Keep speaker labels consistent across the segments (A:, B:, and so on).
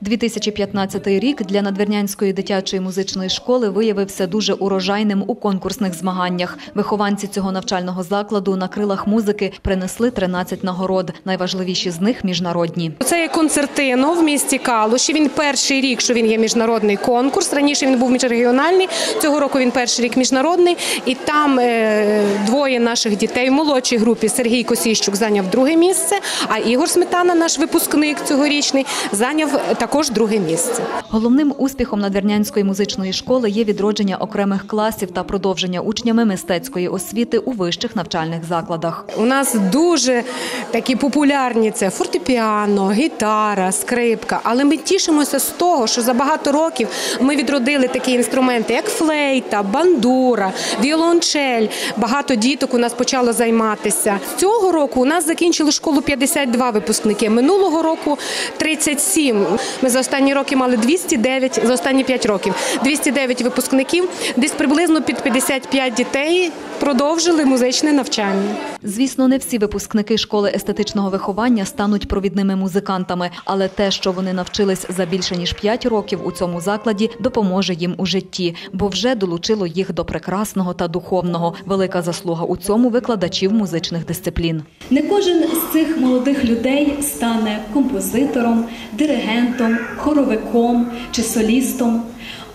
A: 2015 рік для надвірнянської дитячої музичної школи виявився дуже урожайним у конкурсних змаганнях. Вихованці цього навчального закладу на крилах музики принесли 13 нагород. Найважливіші з них міжнародні.
B: Це є концертино в місті Калуші. Він перший рік, що він є міжнародний конкурс. Раніше він був міжрегіональний. Цього року він перший рік міжнародний. І там е, двоє наших дітей в молодшій групі Сергій Косіщук зайняв друге місце. А Ігор Сметана, наш випускник цьогорічний, зайняв також друге місце.
A: Головним успіхом надвірнянської музичної школи є відродження окремих класів та продовження учнями мистецької освіти у вищих навчальних закладах.
B: У нас дуже такі популярні це фортепіано, гітара, скрипка. Але ми тішимося з того, що за багато років ми відродили такі інструменти, як флейта, бандура, віолончель. Багато діток у нас почало займатися. Цього року у нас закінчили школу 52 випускники. Минулого року 37. Ми за останні роки мали 209, за останні 5 років 209 випускників. Десь приблизно під 55 дітей продовжили музичне навчання.
A: Звісно, не всі випускники школи естетичного виховання стануть провідними музикантами, але те, що вони навчились за більше ніж 5 років у цьому закладі, допоможе їм у житті, бо вже долучило їх до прекрасного та духовного. Велика заслуга у цьому викладачів музичних дисциплін.
C: Не кожен з цих молодих людей стане композитором, диригентом, хоровиком чи солістом.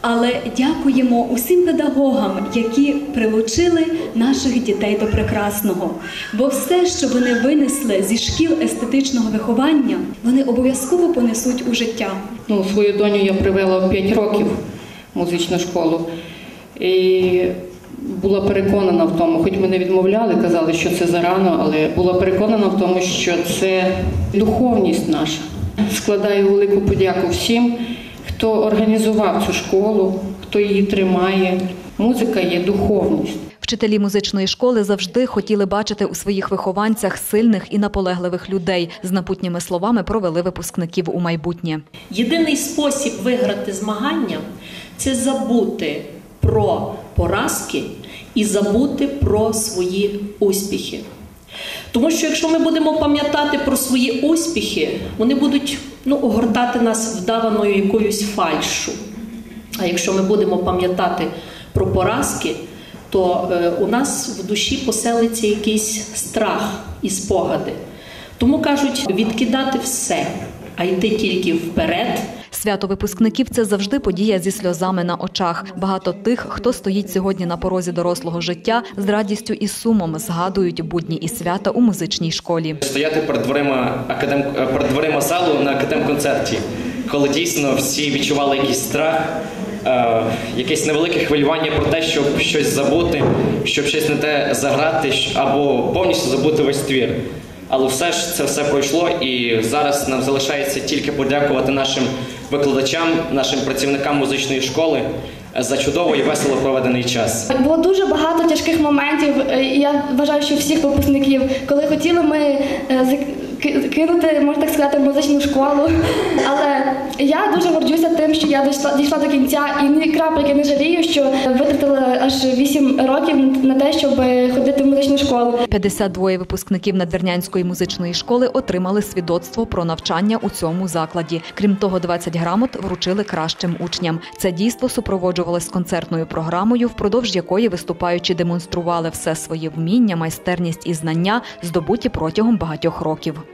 C: Але дякуємо усім педагогам, які прилучили наших дітей до прекрасного. Бо все, що вони винесли зі шкіл естетичного виховання, вони обов'язково понесуть у життя.
D: Ну, свою доню я привела в 5 років музичну школу. І була переконана в тому, хоч мене відмовляли, казали, що це зарано, але була переконана в тому, що це духовність наша. Складаю велику подяку всім, хто організував цю школу, хто її тримає. Музика є духовність.
A: Вчителі музичної школи завжди хотіли бачити у своїх вихованцях сильних і наполегливих людей. З напутніми словами провели випускників у майбутнє.
E: Єдиний спосіб виграти змагання це забути про поразки і забути про свої успіхи. Тому що якщо ми будемо пам'ятати про свої успіхи, вони будуть ну, огортати нас вдаваною якоюсь фальшу. А якщо ми будемо пам'ятати про поразки, то е, у нас в душі поселиться якийсь страх і спогади. Тому кажуть, відкидати все, а йти тільки вперед.
A: Свято випускників це завжди подія зі сльозами на очах. Багато тих, хто стоїть сьогодні на порозі дорослого життя, з радістю і сумом згадують будні і свята у музичній школі.
F: Стояти перед дверима академ перед дверима залу на академ-концерті, коли дійсно всі відчували якийсь страх, е, якесь невелике хвилювання про те, щоб щось забути, щоб щось не те заграти або повністю забути весь твір. Але все ж це все пройшло, і зараз нам залишається тільки подякувати нашим викладачам, нашим працівникам музичної школи за чудово і весело проведений час.
G: Було дуже багато тяжких моментів. е, Я вважаю, що всіх випускників, коли хотіли ми е, кинути, можна так сказати, музичну школу. Але я дуже горджуся тим, що я дійшла, дійшла до кінця і ні крапельки не жалію, що витратила аж 8 років на те, щоб ходити в музичну школу.
A: 52 випускників Надвірнянської музичної школи отримали свідоцтво про навчання у цьому закладі. Крім того, 20 грамот вручили кращим учням. Це дійство супроводжувалось концертною програмою, впродовж якої виступаючі демонстрували все своє вміння, майстерність і знання, здобуті протягом багатьох років.